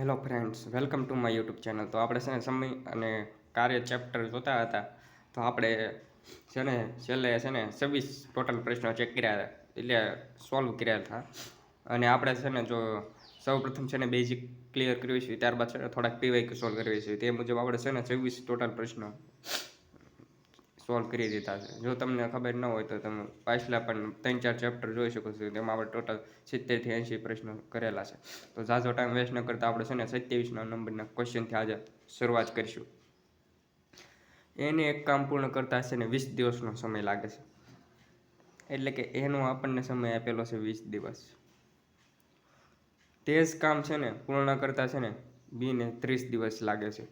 Hello friends welcome to my YouTube channel તો આપણે છે ને સમય અને કાર્ય ચેપ્ટર જોતા હતા. તો આપણે છે ને છેલ્લે છે ને છવ્વીસ ટોટલ પ્રશ્નો ચેક કર્યા એટલે સોલ્વ કર્યા હતા. અને આપણે છે ને જો સૌ પ્રથમ છે ને બેઝિક ક્લિયર કરવી છે, ત્યારબાદ છે ને થોડાક પીવાય સોલ્વ કરવી છે. તે મુજબ આપણે છે ને છવ્વીસ ટોટલ પ્રશ્નો સોલ્વ કરી દીધા છે. જો તમને ખબર ન હોય તો તમે પાછલા પણ ત્રણ ચાર ચેપ્ટર જોઈ શકો છો. તેમાં આપણે ટોટલ સિત્તેરથી એંશી પ્રશ્નો કરેલા છે. તો ઝાઝો ટાઈમ વેસ્ટ ન કરતા આપણે છે ને સત્યાવીસના નંબરના ક્વેશ્ચનથી આજે શરૂઆત કરીશું. એને એક કામ પૂર્ણ કરતા છે ને વીસ દિવસનો સમય લાગે છે. એટલે કે એનો આપણને સમય આપેલો છે વીસ દિવસ. તે જ કામ છે ને પૂર્ણ કરતા છે ને બીને ત્રીસ દિવસ લાગે છે.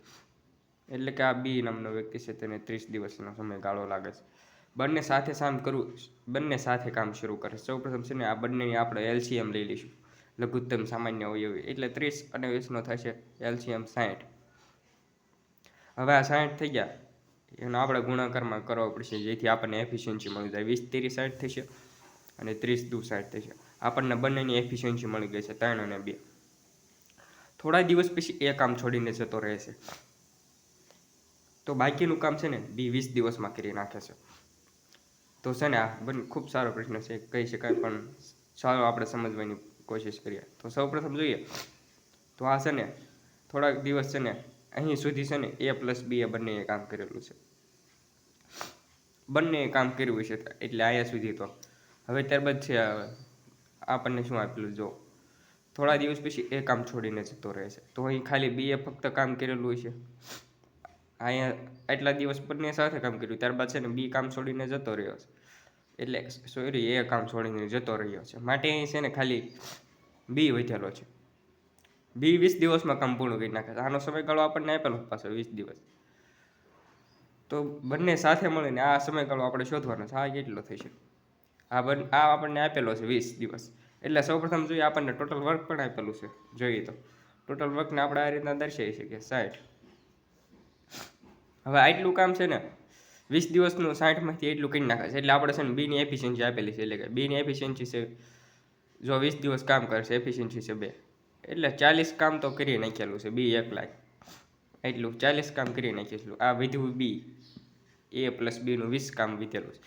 એટલે કે આ બી નામનો વ્યક્તિ છે, તેને ત્રીસ દિવસનો સમયગાળો લાગે છે. બંને સાથે કામ કરવું બંને સાથે કામ શરૂ કરે સૌપ્રથમ છે ને આ બંનેની આપણે એલસીએમ લઈ લઈશું. લઘુત્તમ સામાન્ય અવયવી એટલે ત્રીસ અને વીસનો થશે એલસીએમ સાઠ હવે આ સાઠ થઈ ગયા. એનો આપણે ગુણાકારમાં કરવો પડશે, જેથી આપણને એફિશિયન્સી મળી જાય. વીસ ત્રીસ સાઠ થશે અને ત્રીસ દુ સાઠ થશે આપણને બંનેની એફિશિયન્સી મળી ગઈ છે, ત્રણ અને બે. થોડા દિવસ પછી એ કામ છોડીને જતો રહે છે. તો બાકીનું કામ છે ને બી વીસ દિવસમાં કરી નાખે છે. તો છે ને આ બંને, ખૂબ સારો પ્રશ્ન છે, કહી શકાય, પણ સારો આપણે સમજવાની કોશિશ કરીએ. તો સૌપ્રથમ જોઈએ, તો આ છે ને થોડાક દિવસ છે ને અહીં સુધી છે ને એ પ્લસ બી એ બંનેએ કામ કરેલું છે. બંને કામ કર્યું છે એટલે અહીંયા સુધી તો. હવે ત્યારબાદ છે, આપણને શું આપેલું જો થોડા દિવસ પછી એ કામ છોડીને જતો રહે છે. તો અહીં ખાલી બી એ ફક્ત કામ કરેલું છે અહીંયા એટલા દિવસ બંને સાથે કામ કર્યું. ત્યારબાદ છે ને બી કામ છોડીને જતો રહ્યો છે. એટલે સોરી એ કામ છોડીને જતો રહ્યો છે. માટે અહીં છે ને ખાલી બી વધેલો છે. બી વીસ દિવસમાં કામ પૂર્ણ કરી નાખે આનો સમયગાળો આપણને આપેલો પાછો વીસ દિવસ. તો બંને સાથે મળીને આ સમયગાળો આપણે શોધવાનો છે. આ કેટલો થશે આ બન, આ આપણને આપેલો છે વીસ દિવસ. એટલે સૌપ્રથમ જોઈએ આપણને ટોટલ વર્ક પણ આપેલું છે. જોઈએ તો. ટોટલ વર્કને આપણે આ રીતના દર્શાવી શકીએ. સાઠ. હવે આટલું કામ છે ને, વીસ દિવસનું સાઠમાંથી એટલું કરી નાખે છે. એટલે આપણે છે ને બીની એફિશિયન્સી આપેલી છે. એટલે કે બીની એફિશિયન્સી છે, જો વીસ દિવસ કામ કરશે એફિશિયન્સી છે બે. એટલે ચાલીસ કામ તો કરી નાખેલું છે, બી એક લાખ. એટલું ચાલીસ કામ કરી નાખીશું આ વિધવું બી, એ પ્લસ બીનું વીસ કામ વીતેલું છે.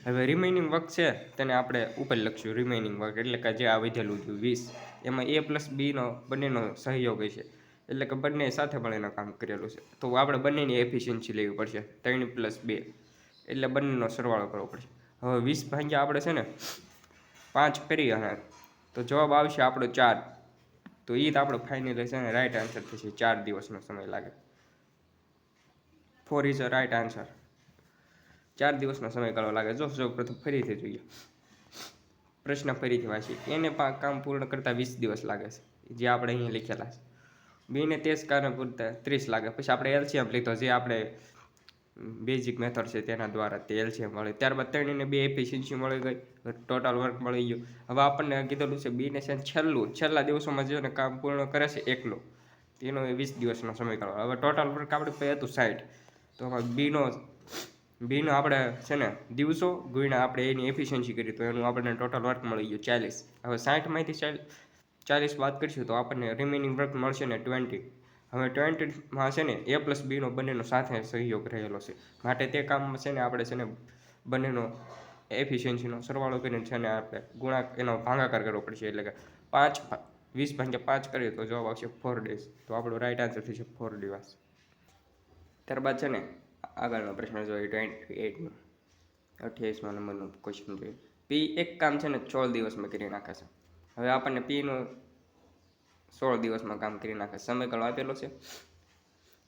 હવે રિમેનિંગ વર્ક છે, તેને આપણે ઉપર લખશું રિમેનિંગ વર્ક એટલે કે જે આ વિધેલું હતું વીસ. એમાં એ પ્લસ બીનો બંનેનો સહયોગ છે એટલે કે બંને સાથે મળીને કામ કરેલું છે. તો આપણે બંનેની એફિશિયન્સી લેવી પડશે, ત્રણ પ્લસ બે. એટલે બંનેનો સરવાળો કરવો પડશે. હવે વીસ ભાગ્યા આપણે છે ને, પાંચ કરી અને તો જવાબ આવશે આપણો ચાર. તો એ જ આપણો ફાઇનલી છે ને રાઈટ આન્સર થશે. ચાર દિવસનો સમય લાગે. Four is a right answer ચાર દિવસનો સમયગાળો લાગે. જો સૌ પ્રથમ ફરીથી જોઈએ. પ્રશ્ન ફરીથી વાંચીએ. એને પણ કામ પૂર્ણ કરતાં વીસ દિવસ લાગે છે. જે આપણે અહીંયા લખેલા છે. બીને તે જ કારણે પૂરતા ત્રીસ લાગે. પછી આપણે એલસીએમ લીધો, જે આપણે બેઝિક મેથડ છે તેના દ્વારા તે એલસીએમ મળે. ત્યારબાદ ત્રણને બે એફિશિયન્સી મળી ગઈ. ટોટલ વર્ક મળી ગયું. હવે આપણને કીધેલું છે બીને છે છેલ્લું. છેલ્લા દિવસોમાં જેને કામ પૂર્ણ કરે છે એકલો. તેનો એ વીસ દિવસનો સમયગાળો હવે ટોટલ વર્ક આપણે પે હતું સાઠ તો આમાં બીનો બીનો આપણે છે ને દિવસો ગુણ્યા આપણે એની એફિશિયન્સી કરી. તો એનું આપણને ટોટલ વર્ક મળી ગયું ચાલીસ. હવે સાઠમાંથી ચાલીસ ચાલીસ વાત કરીશું તો આપણને રિમેનિંગ વર્ક મળશે ને ટ્વેન્ટી હવે ટ્વેન્ટીમાં છે ને એ પ્લસ બીનો બંનેનો સાથે સહયોગ રહેલો છે. માટે તે કામમાં છે ને આપણે છે ને બંનેનો એફિશિયન્સીનો સરવાળો કરીને છે ને આપણે ગુણા એનો ભાગાકાર કરવો પડશે. એટલે કે પાંચ વીસ ભાગ્યા પાંચ કરીએ તો જવાબ આવશે ફોર ડેઝ તો આપણો રાઈટ આન્સર થશે ફોર દિવસ. ત્યારબાદ છે ને આગળનો પ્રશ્ન જોઈએ ટ્વેન્ટી એઇટનો અઠ્યાવીસમાં નંબરનો ક્વેશ્ચન જોઈએ. પી એક કામ છે ને સોળ દિવસમાં કરી નાખે છે. હવે આપણને પીનું સોળ દિવસમાં કામ કરી નાખે. સમયગાળો આપેલો છે.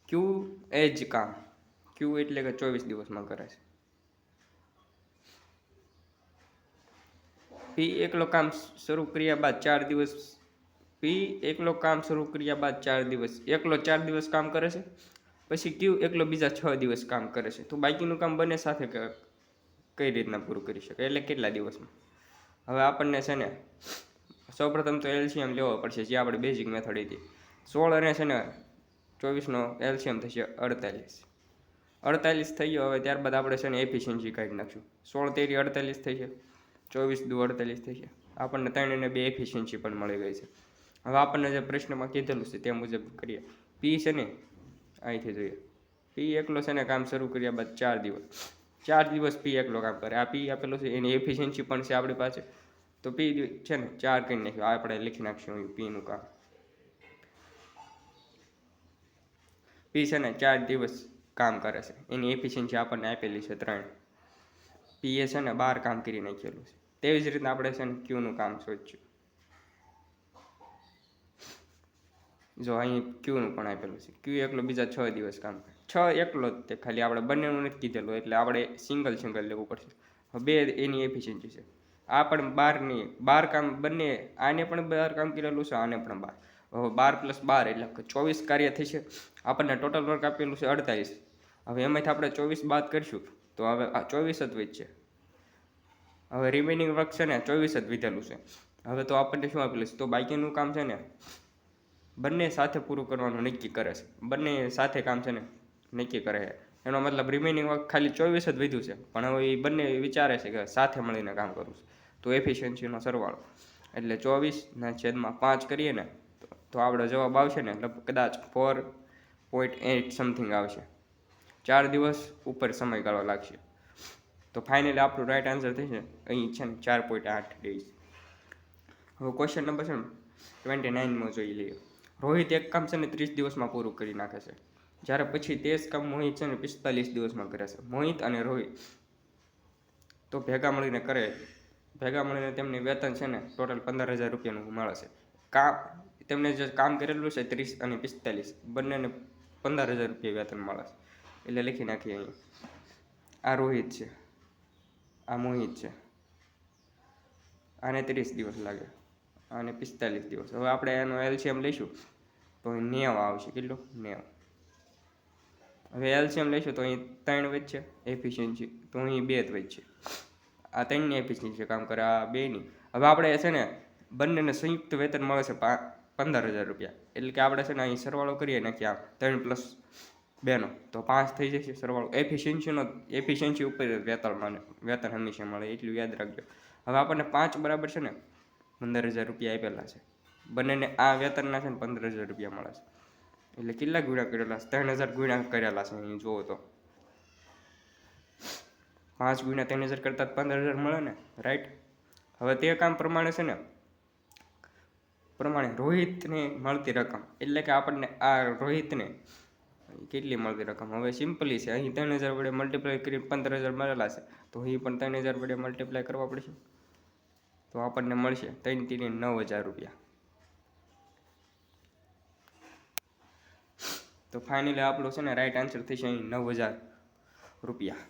ક્યુ એ જ કામ. ક્યુ એટલે કે ચોવીસ દિવસમાં કરે છે. પી એકલો કામ શરૂ કર્યા બાદ ચાર દિવસ. પી એકલો કામ શરૂ કર્યા બાદ ચાર દિવસ. એકલો ચાર દિવસ કામ કરે છે. પછી ક્યુ એકલો બીજા છ દિવસ કામ કરે છે. તો બાકીનું કામ બંને સાથે કઈ રીતના પૂરું કરી શકે એટલે કેટલા દિવસમાં? હવે આપણને છે ને સૌપ્રથમ તો એલસીએમ લેવો પડશે, જે આપણે બેઝિક મેથડ હતી. સોળ અને છે ને ચોવીસનો એલ્શિયમ થશે અડતાલીસ. અડતાલીસ થઈ ગયો, હવે ત્યારબાદ આપણે છે ને એફિશિયન્સી કાઢી નાખશું. સોળ તેરી અડતાલીસ થઈ છે, ચોવીસ દુ અડતાલીસ થઈ છે. આપણને ત્રણ અને બે એફિશિયન્સી પણ મળી ગઈ છે. હવે આપણને જે પ્રશ્નમાં કીધેલું છે તે મુજબ કરીએ. પી છે ને અહીંથી જોઈએ. પી એકલો છે ને કામ શરૂ કર્યા બાદ ચાર દિવસ. ચાર દિવસ પી એકલો કામ કરે. આ પી આપેલો છે, એની એફિશિયન્સી પણ છે આપણી પાસે. તો પી છે ને, ચાર કરી નાખ્યું. આપણે લખી નાખશું પીનું કામ. પી છે ને, ચાર દિવસ કામ કરે છે. એની એફિશિયન્સી આપણને આપેલી છે ત્રણ. પીએ છે ને, બાર કામ કરી નાખેલું છે. તેવી જ રીતના આપણે છે ને ક્યુનું કામ શોધ્યું જો અહીં ક્યુનું પણ આપેલું છે. ક્યુ એકલો બીજા છ દિવસ કામ કરે. છ એકલો જ તે ખાલી આપણે બંનેનું નથી કીધેલું, એટલે આપણે સિંગલ સિંગલ લેવું પડશે. બે એની એફિશિયન્સી છે. આ પણ બારની, બાર કામ બંને, આને પણ બાર કામ કરેલું છે, આને પણ બાર. બાર પ્લસ બાર એટલે ચોવીસ કાર્ય થશે. આપણને ટોટલ વર્ક આપેલું છે અડતાલીસ. હવે એમાંથી આપણે ચોવીસ બાદ કરીશું, તો હવે આ ચોવીસ જ છે હવે રિમેનિંગ વર્ક છે ને ચોવીસ જ વિધેલું છે. હવે તો આપણને શું આપેલું છે? તો બાકીનું કામ છે ને, બંને સાથે પૂરું કરવાનું નક્કી કરે છે. બંને સાથે કામ છે ને, નક્કી કરે છે. એનો મતલબ રિમેનિંગ વર્ક ખાલી ચોવીસ જ વધ્યું છે. પણ હવે એ બંને વિચારે છે કે સાથે મળીને કામ કરવું છે. તો એફિશિયન્સીનો સરવાળો. એટલે ચોવીસના છેદમાં પાંચ કરીએ ને, તો- આપણો જવાબ આવશે ને કદાચ ફોર પોઈન્ટ એટ સમથિંગ આવશે. ચાર દિવસ ઉપર સમયગાળો લાગશે. તો ફાઇનલી આપણું રાઈટ આન્સર થશે. અહીં છે ને ચાર પોઈન્ટ આઠ ડેઝ હવે ક્વેશ્ચન નંબર છે ને ટ્વેન્ટી નાઇનમાં જોઈ લઈએ. રોહિત એક કામ છે ને ત્રીસ દિવસમાં પૂરું કરી નાખે છે. જ્યારે પછી તે જ કામ મોહિત છે ને પિસ્તાલીસ દિવસમાં કરે છે. મોહિત અને રોહિત તો ભેગા મળીને કરે ભેગા મળીને તેમની વેતન છે ને ટોટલ પંદર હજાર રૂપિયાનું મળે છે. કામ, તેમને જે કામ કરેલું છે ત્રીસ અને પિસ્તાલીસ, બંનેને પંદર હજાર રૂપિયા વેતન મળે છે. એટલે લખી નાખીએ અહીં. આ રોહિત છે. આ મોહિત છે. આને ત્રીસ દિવસ લાગે. આને પિસ્તાલીસ દિવસ. હવે આપણે એનો એલ્શિયમ લઈશું. તો અહીં નેવ આવશે. કેટલું? નેવ. હવે એલ્શિયમ લઈશું તો અહીં ત્રણ વચ્ચે એફિશિયન્સી. તો અહીં બે જ વચ્ચે આ ત્રણની એફિશિયન્સી કામ કરે, આ બેની. હવે આપણે છે ને બંનેને સંયુક્ત વેતન મળે છે પંદર હજાર રૂપિયા. એટલે કે આપણે છે ને અહીં સરવાળો કરીએ નાખીએ આમ ત્રણ પ્લસ બેનો. તો પાંચ થઈ જશે સરવાળો. એફિશિયન્સીનો એફિશિયન્સી ઉપર વેતન મળે, વેતન હંમેશા મળે, એટલું યાદ રાખજો. હવે આપણને પાંચ બરાબર છે ને પંદર હજાર રૂપિયા આપેલા છે. બંનેને આ વેતનના છે ને પંદર હજાર રૂપિયા મળે છે. એટલે કેટલા ગુણ્યા કરેલા છે? ત્રણ હજાર ગુણ્યા કરેલા છે, અહીં જુઓ તો. પાંચ ગુણ્યા ત્રણ હજાર કરતાં પંદર હજાર મળે ને રાઈટ હવે તે કામ પ્રમાણે છે ને, પ્રમાણે રોહિતને મળતી રકમ. એટલે કે આપણને આ રોહિતને કેટલી મળતી રકમ? હવે સિમ્પલી છે, અહીં ત્રણ હજાર વડે મલ્ટીપ્લાય કરી પંદર હજાર મળેલા છે. તો અહીં પણ ત્રણ હજાર વડે મલ્ટીપ્લાય કરવા પડશે? તો આપણને મળશે ત્રણ ત્રણ નવ હજાર રૂપિયા. તો ફાઇનલી આપણું છે ને રાઈટ આન્સર થશે અહીં નવ હજાર રૂપિયા.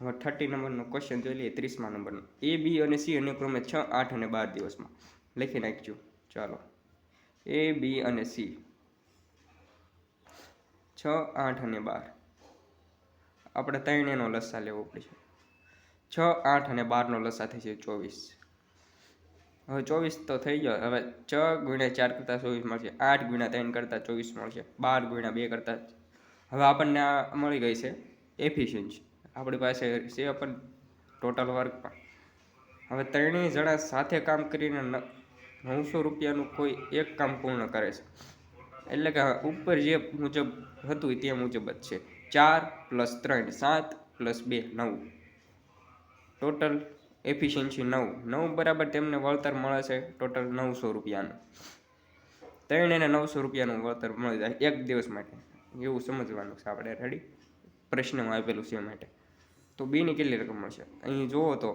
હવે થર્ટી નંબરનો ક્વેશ્ચન જોઈ લઈએ, ત્રીસમા નંબરનો. એ બી અને સી અનુક્રમે છ, આઠ અને બાર દિવસમાં. લખી નાખજો. ચાલો. એ બી અને સી છ, આઠ અને બાર. આપણે ત્રણેયનો લસ્સા લેવો પડશે. છ, આઠ અને બારનો લસ્સા થશે ચોવીસ. હવે ચોવીસ તો થઈ ગયો. હવે છ ગુણ્યા ચાર કરતાં ચોવીસ મળશે. આઠ ગુણ્યા ત્રણ કરતાં ચોવીસ મળશે. બાર ગુણ્યા બે કરતાં. હવે આપણને મળી ગઈ છે એફિશિયન્સી આપણી પાસે છે પણ ટોટલ વર્ક પણ. હવે ત્રણેય જણા સાથે કામ કરીને નવસો રૂપિયાનું કોઈ એક કામ પૂર્ણ કરે છે. એટલે કે ઉપર જે મુજબ હતું તે મુજબ જ છે. ચાર પ્લસ ત્રણ, સાત પ્લસ બે, નવ. ટોટલ એફિશિયન્સી નવ. નવ બરાબર તેમને વળતર મળે છે ટોટલ નવસો રૂપિયાનું. ત્રણ એને નવસો રૂપિયાનું વળતર મળી જાય એક દિવસ માટે. એવું સમજવાનું છે આપણે રેડી પ્રશ્નમાં આપેલું છે માટે. તો બીની કેટલી રકમ મળશે અહીં જુઓ તો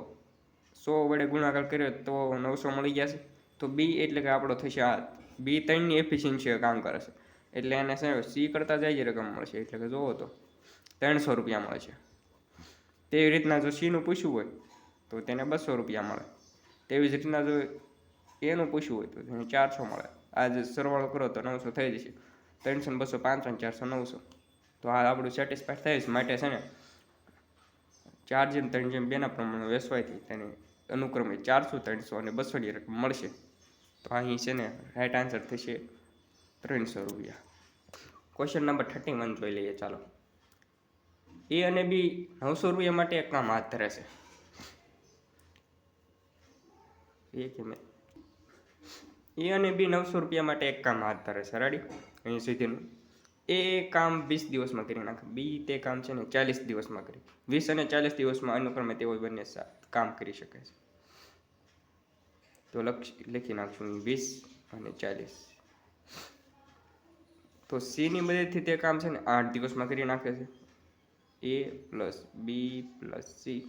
સો વડે ગુણાકાર કર્યો તો નવસો મળી છે તો બી એટલે કે આપણો થશે આ બી ત્રણની એફિશિયન્સી કામ કરે છે. એટલે એને છે સી કરતાં જાય જે રકમ મળશે. એટલે કે જુઓ તો ત્રણસો રૂપિયા મળે છે તેવી રીતના જો સીનું પૂછવું હોય તો તેને બસો રૂપિયા મળે. તેવી જ રીતના જો એનું પૂછવું હોય તો તેને ચારસો મળે. આ સરવાળો કરો તો નવસો થઈ જશે. ત્રણસો ને બસો, પાંચસો ને ચારસો, નવસો. તો આ આપણું સેટિસ્ફાઈડ થાય છે. માટે છે ને ચાર જેમ, ત્રણ જેમ બેના પ્રમાણે વેચવાથી તેને અનુક્રમે ચારસો, ત્રણસો અને બસોની રકમ મળશે. તો અહીં છે ને રાઈટ આન્સર થશે ત્રણસો રૂપિયા. ક્વેશ્ચન નંબર થર્ટી વન જોઈ લઈએ, ચાલો. એ અને બી નવસો રૂપિયા માટે એક કામ હાથ ધરે છે. એ કે મેં એ અને બી નવસો રૂપિયા માટે એક કામ હાથ ધરે છે. રેડી અહીં સુધીનું એ કામ વીસ દિવસમાં કરી નાખે. બી તે કામ છે ને ચાલીસ દિવસમાં કરી. વીસ અને ચાલીસ દિવસમાં અનુક્રમે તેઓ બંને કામ કરી શકે છે. તો લખી નાખશું વીસ અને ચાલીસ. તો સીની મદદથી તે કામ છે ને આઠ દિવસમાં કરી નાખે છે. A plus B plus C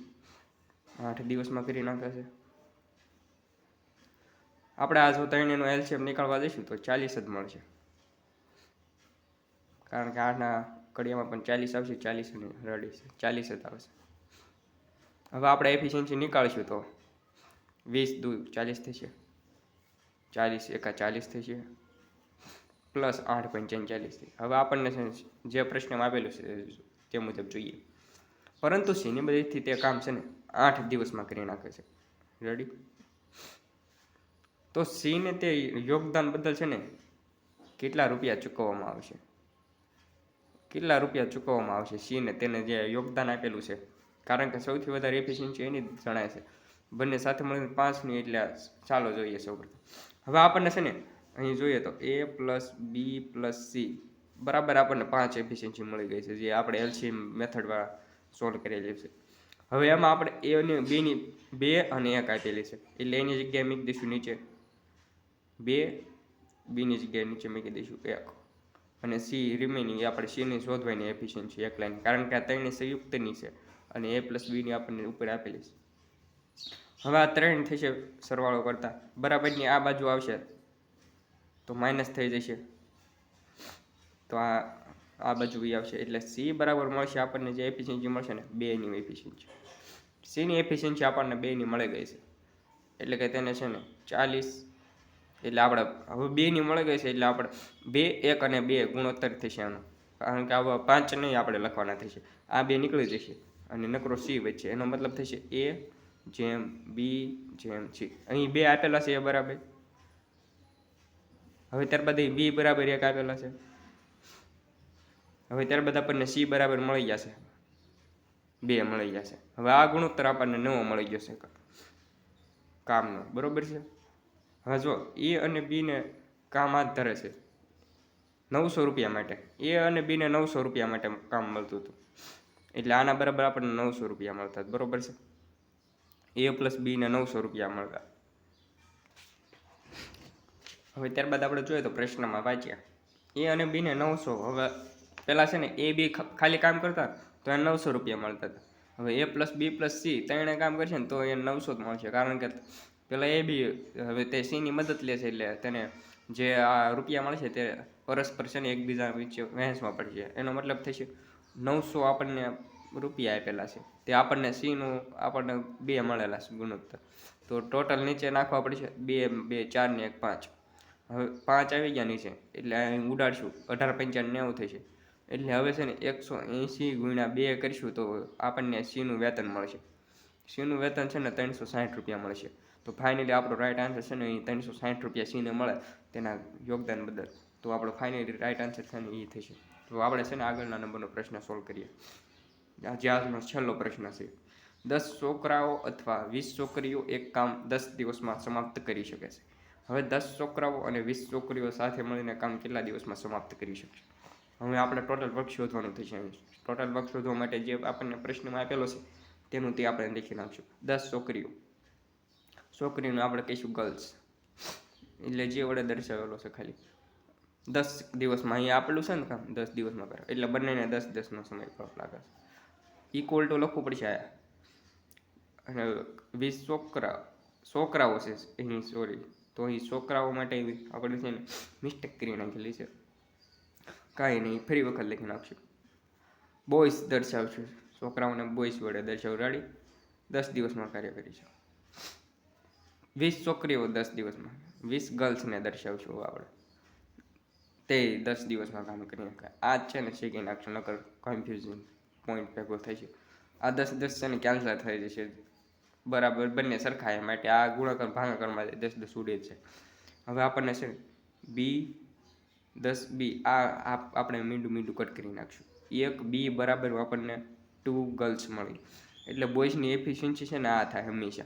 આઠ દિવસમાં કરી નાખે છે. આપણે આ જો ત્રણેયનો એલસીએમ નીકળવા જઈશું તો ચાલીસ જ મળશે. કારણ કે આના કડિયામાં પણ ચાલીસ આવશે, ચાલીસ અને રડી છે. ચાલીસ જ આવશે. હવે આપણે એફિશિયન્સી નીકાળશું તો. વીસ દુ, ચાલીસ થશે ચાલીસ એકા ચાલીસ થશે પ્લસ આઠ પોઈન્ટ ચાલીસ હવે આપણને જે પ્રશ્નમાં આપેલું છે તે મુજબ જોઈએ. પરંતુ સીની મદદથી તે કામ છે ને આઠ દિવસમાં કરી નાખે છે. રેડી તો સીને તે યોગદાન બદલ છે ને કેટલા રૂપિયા ચૂકવવામાં આવશે? કેટલા રૂપિયા ચૂકવવામાં આવશે? સીને તેને જે યોગદાન આપેલું છે. કારણ કે સૌથી વધારે એફિશિયન્સી એની જણાય છે. બંને સાથે મળીને પાંચની એટલે ચાલો જોઈએ સૌપ્રથમ હવે આપણને છે ને અહીં જોઈએ તો A plus B plus C બરાબર આપણને પાંચ એફિશિયન્સી મળી ગઈ છે, જે આપણે એલસીએમ મેથડવાળા સોલ્વ કરેલી છે. હવે એમાં આપણે એ અને બેની બે અને એક આપેલી છે. એટલે એની જગ્યાએ મૂકી દઈશું નીચે. બે, બીની જગ્યાએ નીચે મૂકી દઈશું એક. અને સી રિમેનિંગ એ આપણે સીની શોધવાની એફિશિયન્સી એક લાઈન કારણ કે આ ત્રણેય સંયુક્તની છે અને એ પ્લસ બીની આપણને ઉપર આપેલી છે. હવે આ ત્રણ થશે સરવાળો કરતા. બરાબરની આ બાજુ આવશે તો માઇનસ થઈ જશે. તો આ આ બાજુ બી આવશે. એટલે સી બરાબર મળશે આપણને જે એફિશિયન્સી મળશે ને બેની એફિશિયન્સી સીની એફિશિયન્સી આપણને બેની મળી ગઈ છે. એટલે કે તેને છે ને ચાલીસ એટલે આપણે, હવે બેની મળી ગઈ છે, એટલે આપણે બે, એક અને બે ગુણોત્તર થશે આનો. કારણ કે આવા પાંચ નહીં આપણે લખવાના થશે. આ બે નીકળી જશે અને નકરો સી વચ્ચે. એનો મતલબ થશે એ, જેમ, બી, જેમ, સી. અહીં બે આપેલા છે એ બરાબર. હવે ત્યારબાદ અહીં બી બરાબર એક આપેલા છે. હવે ત્યારબાદ આપણને સી બરાબર મળી જશે. બે મળી જશે. હવે આ ગુણોત્તર આપણને નવો મળી જશે કામનો. બરોબર છે? હવે જો, એ અને બીને કામ હાથ ધરે છે. નવસો રૂપિયા માટે. એ અને બીને નવસો રૂપિયા માટે કામ મળતું હતું. એટલે આના બરાબર આપણને નવસો રૂપિયા મળતા બરોબર છે? એ પ્લસ બીને નવસો રૂપિયા મળતા. હવે ત્યારબાદ આપણે જોઈએ તો પ્રશ્નમાં વાંચ્યા. એ અને બીને નવસો. હવે પહેલાં છે ને, એ બી ખાલી કામ કરતા તો એને નવસો રૂપિયા મળતા હતા. હવે A plus B plus C ત્રણે કામ કરશે ને, તો એને નવસો જ મળશે. કારણ કે પેલા એ બી, હવે તે સિંહની મદદ લે છે એટલે તેને જે આ રૂપિયા મળશે તે પરસ્પર છે ને એકબીજા વચ્ચે વહેંચમાં પડશે. એનો મતલબ થશે નવસો આપણને રૂપિયા આપેલા છે. તે આપણને સિંહનું, આપણને બે મળેલા છે ગુણોત્તર. તો ટોટલ નીચે નાખવા પડશે બે બે, ચાર ને એક, પાંચ. હવે પાંચ આવી ગયા નીચે, એટલે અહીં ઉડાડશું. અઢાર પંચાણ નેવું થશે. એટલે હવે છે ને એકસો એંશી ગુણ્યા બે કરીશું તો આપણને સિંહનું વેતન મળશે. સિંહનું વેતન છે ને ત્રણસો સાઠ રૂપિયા મળશે. તો ફાઇનલી આપણો રાઈટ આન્સર છે ને એ ત્રણસો સાઠ રૂપિયા સીને મળે તેના યોગદાન બદલ. તો આપણો ફાઇનલી રાઈટ આન્સર છે ને એ થશે. તો આપણે છે ને આગળના નંબરનો પ્રશ્ન સોલ્વ કરીએ. આજે આજનો છેલ્લો પ્રશ્ન છે. દસ છોકરાઓ અથવા વીસ છોકરીઓ એક કામ દસ દિવસમાં સમાપ્ત કરી શકે છે. હવે દસ છોકરાઓ અને વીસ છોકરીઓ સાથે મળીને કામ કેટલા દિવસમાં સમાપ્ત કરી શકશે હવે આપણે ટોટલ વર્ક શોધવાનું થશે ટોટલ વર્ક શોધવા માટે જે આપણને પ્રશ્નમાં આપેલો છે તેનું તે આપણે લખી નાખશું. દસ છોકરીઓ છોકરીનું આપણે કહીશું ગર્લ્સ એટલે જે વડે દર્શાવેલો છે ખાલી. દસ દિવસમાં અહીંયા આપેલું છે ને કામ, દસ દિવસમાં કરે. એટલે બંનેને દસ દસનો સમય લાગે છે. ઇક્વલ ટુ લખવું પડશે આયા અને વીસ છોકરા, છોકરાઓ છે એની સોરી તો અહીં છોકરાઓ માટે આપણે છે ને મિસ્ટેક કરી નાખેલી છે. કાંઈ નહીં, ફરી વખત લખી નાખશું. બોયસ દર્શાવશું. છોકરાઓને બોયસ વડે દર્શાવ. રાડી દસ દિવસમાં કાર્ય કરીશું વીસ છોકરીઓ દસ દિવસમાં. વીસ ગર્લ્સને દર્શાવશું આપણે તે દસ દિવસમાં કામ કરી નાખે આ જ છે ને શીખી નાખશું, નકર કન્ફ્યુઝન પોઈન્ટ ભેગો થઈ છે. આ દસ દસ છે ને કેન્સલ થઈ જશે. બરાબર, બંને સરખા એ માટે આ ગુણાકાર ભાગાકારમાં દસ દસ ઉડે છે. હવે આપણને છે બી દસ બી આ આપણે મીંડું મીંડું કટ કરી નાખશું. એક બી બરાબર આપણને ટુ ગર્લ્સ મળી. એટલે બોયઝની એફિશિયન્સી છે ને આ થાય હંમેશા.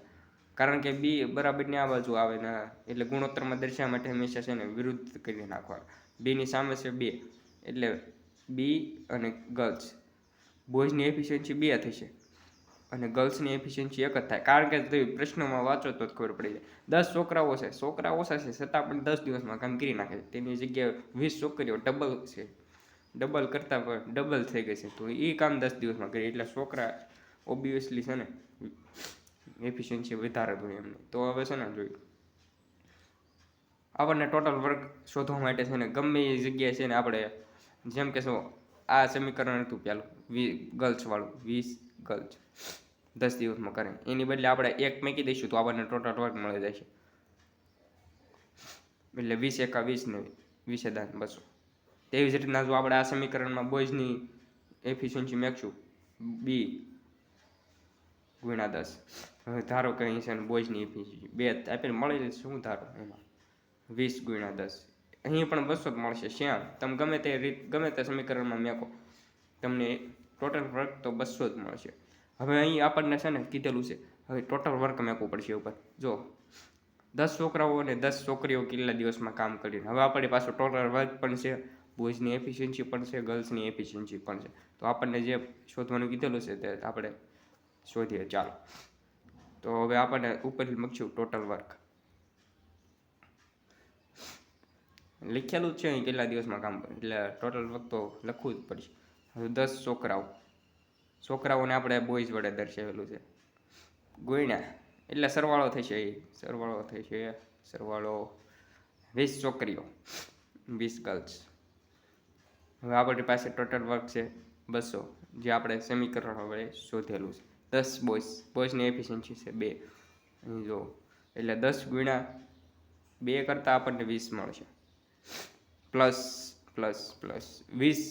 કારણ કે બી બરાબરની આ બાજુ આવે ને, એટલે ગુણોત્તરમાં દર્શાવવા માટે હંમેશા છે ને વિરુદ્ધ કરી નાખવાનું. બીની સામે છે બે, એટલે બી અને ગર્લ્સ. બોયઝની એફિશિયન્સી બે થશે અને ગર્લ્સની એફિશિયન્સી એક જ થાય. કારણ કે તે પ્રશ્નોમાં વાંચો તો જ ખબર પડી જાય. દસ છોકરાઓ છે છોકરા ઓછા છે છતાં પણ દસ દિવસમાં કામ કરી નાખે. તેની જગ્યાએ વીસ છોકરીઓ ડબલ છે. ડબલ કરતાં પણ ડબલ થઈ ગઈ છે. તો એ કામ દસ દિવસમાં કરી. એટલે છોકરા ઓબ્વિયસલી છે ને એફિશિયન્સી વધારે હતું એમને. તો હવે છે ને જોયું. આપણને ટોટલ વર્ક શોધવા માટે છે ને ગમે એ જગ્યાએ છે ને આપણે જેમ કે શું આ સમીકરણ હતું પહેલું વી ગર્લ્સવાળું વીસ ગર્લ્સ દસ દિવસમાં કરે. એની બદલે આપણે એક મેકી દઈશું તો આપણને ટોટલ વર્ક મળી જશે એટલે વીસ એકા વીસ ને વીસે દાન બસો. તેવી જ રીતના જો આપણે આ સમીકરણમાં બોયઝની એફિશિયન્સી મેકશું બી ગુણ્યા દસ. ધારો કે અહીં છે ને બોયઝની એફિશિયન્સી બે આપીને મળી જશે શું ધારો એમાં? વીસ ગુણ્યા દસ. અહીં પણ બસો જ મળશે, શ્યામ. તમે ગમે તે રીત, ગમે તે સમીકરણમાં મેકો. તમને ટોટલ વર્ક તો બસો જ મળશે. હવે અહીં આપણને છે ને કીધેલું છે, હવે ટોટલ વર્ક મેકવું પડશે ઉપર. જો, દસ છોકરાઓ અને દસ છોકરીઓ કેટલા દિવસમાં કામ કરીને. હવે આપણી પાસે ટોટલ વર્ક પણ છે બોયઝની એફિશિયન્સી પણ છે ગર્લ્સની એફિશિયન્સી પણ છે. તો આપણને જે શોધવાનું કીધેલું છે તે આપણે શોધીએ, ચાલો. તો હવે આપણને ઉપર મૂકશું ટોટલ વર્ક લખેલું જ છે અહીં કેટલા દિવસમાં કામ એટલે ટોટલ વર્ક તો લખવું જ પડશે. દસ છોકરાઓ. છોકરાઓને આપણે બોયઝ વડે દર્શાવેલું છે. ગોયણા એટલે સરવાળો થશે સરવાળો થશે સરવાળો વીસ છોકરીઓ. વીસ ગર્લ્સ હવે આપણી પાસે ટોટલ વર્ક છે બસો. જે આપણે સમીકરણ વડે શોધેલું છે. દસ બોયસ, બોયસની એફિશિયન્સી છે બે. અહીં જો એટલે દસ ગુણ્યા બે કરતાં આપણને વીસ મળશે. પ્લસ પ્લસ પ્લસ વીસ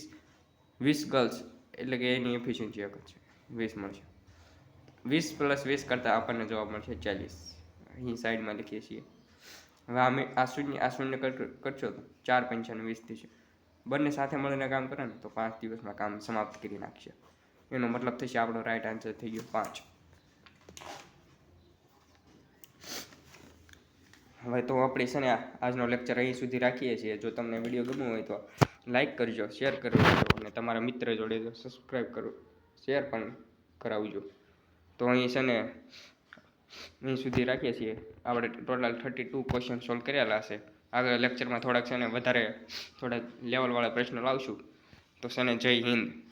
વીસ ગર્લ્સ, એટલે કે એની એફિશિયન્સી એક છે. વીસ મળશે. વીસ પ્લસ વીસ કરતાં આપણને જવાબ મળશે ચાલીસ. અહીં સાઈડમાં લખીએ છીએ. હવે અમે આ શૂન્ય આ શૂન્ય કરશો તો ચાર પંચાને વીસ થશે બંને સાથે મળીને કામ કરે ને તો પાંચ દિવસમાં કામ સમાપ્ત કરી નાખશે. એનો મતલબ થશે આપણો રાઈટ આન્સર થઈ ગયો પાંચ. હવે તો આપણે છે ને આજનો લેક્ચર અહીં સુધી રાખીએ છીએ. જો તમને વીડિયો ગમ્યો હોય તો લાઈક કરજો શેર કરજો અને તમારા મિત્ર જોડે સબસ્ક્રાઈબ કરો શેર પણ કરાવજો. તો અહીં છે ને અહીં સુધી રાખીએ છીએ. આપણે total thirty two question solve કરેલા છે આગળ લેક્ચરમાં થોડાક છે ને વધારે, થોડાક લેવલવાળા પ્રશ્નો લાવશું. તો છે ને જય હિન્દ.